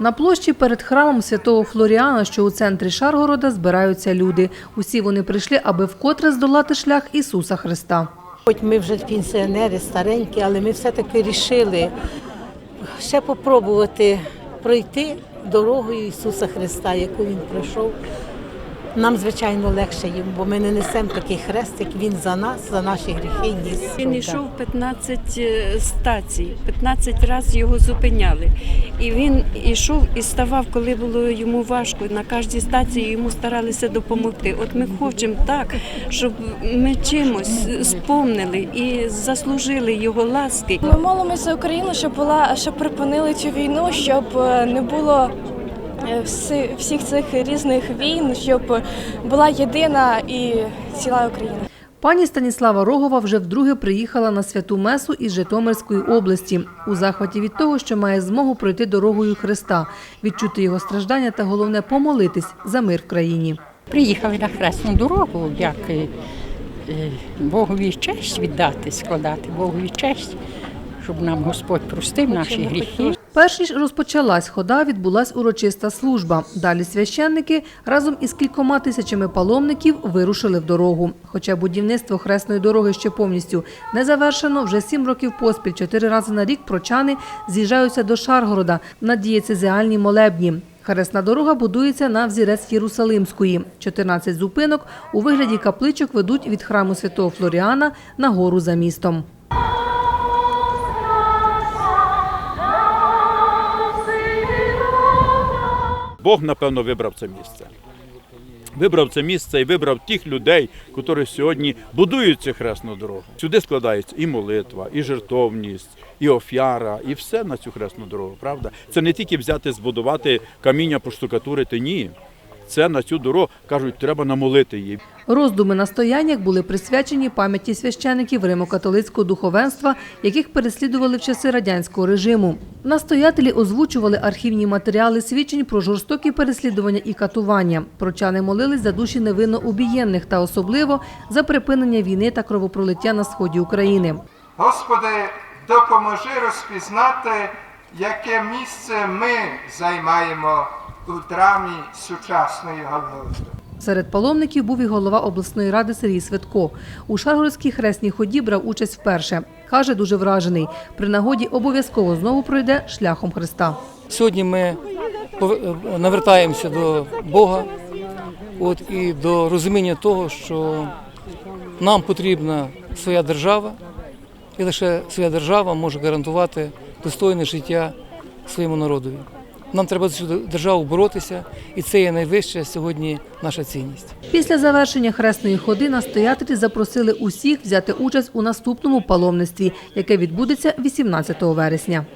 На площі перед храмом святого Флоріана, що у центрі Шаргорода, збираються люди. Усі вони прийшли, аби вкотре здолати шлях Ісуса Христа. Хоч ми вже пенсіонери, старенькі, але ми все-таки вирішили ще попробувати пройти дорогою Ісуса Христа, яку Він пройшов. Нам, звичайно, легше їм, бо ми не несемо такий хрест, як Він за нас, за наші гріхи ніс. Він йшов 15 стацій, 15 разів його зупиняли. І він йшов і ставав, коли було йому важко. На кожній стації йому старалися допомогти. От ми хочемо так, щоб ми чимось спомнили і заслужили його ласки. Ми молимося за Україну, щоб була щоб припинили цю війну, щоб е, не було е, всіх цих різних війн, щоб була єдина і ціла Україна. Пані Станіслава Рогова вже вдруге приїхала на святу месу із Житомирської області у захваті від того, що має змогу пройти дорогою Христа, відчути його страждання та головне помолитись за мир в країні. Приїхали на хресну дорогу, як е, е, Богові честь віддати, складати Богові честь, щоб нам Господь простив наші гріхи. Перш ніж розпочалась хода, відбулась урочиста служба. Далі священники разом із кількома тисячами паломників вирушили в дорогу. Хоча будівництво хресної дороги ще повністю не завершено, вже сім років поспіль, чотири рази на рік прочани з'їжджаються до Шаргорода на дієцезіальні молебні. Хресна дорога будується на взірець Єрусалимської. 14 зупинок у вигляді капличок ведуть від храму святого Флоріана на гору за містом. Бог, напевно, вибрав це місце. Вибрав це місце і вибрав тих людей, які сьогодні будують цю хресну дорогу. Сюди складається і молитва, і жертовність, і офіара, і все на цю хресну дорогу. Правда? Це не тільки взяти, збудувати каміння, поштукатурити. Ні. Це на цю дорогу кажуть, треба намолити її. Роздуми на стояннях були присвячені пам'яті священиків Римо-католицького духовенства, яких переслідували в часи радянського режиму. Настоятелі озвучували архівні матеріали свідчень про жорстокі переслідування і катування. Прочани молились за душі невинно убієнних та особливо за припинення війни та кровопролиття на сході України. Господи, допоможи розпізнати, яке місце ми займаємо у драмі сучасної Голгофи. Серед паломників був і голова обласної ради Сергій Свитко. У Шаргородській хресній ході брав участь вперше. Каже, дуже вражений. При нагоді обов'язково знову пройде шляхом Христа. Сьогодні ми навертаємося до Бога от, і до розуміння того, що нам потрібна своя держава, і лише своя держава може гарантувати достойне життя своєму народові. Нам треба за цю державу боротися, і це є найвища сьогодні наша цінність. Після завершення хресної ходи настоятелі запросили усіх взяти участь у наступному паломництві, яке відбудеться 18 вересня.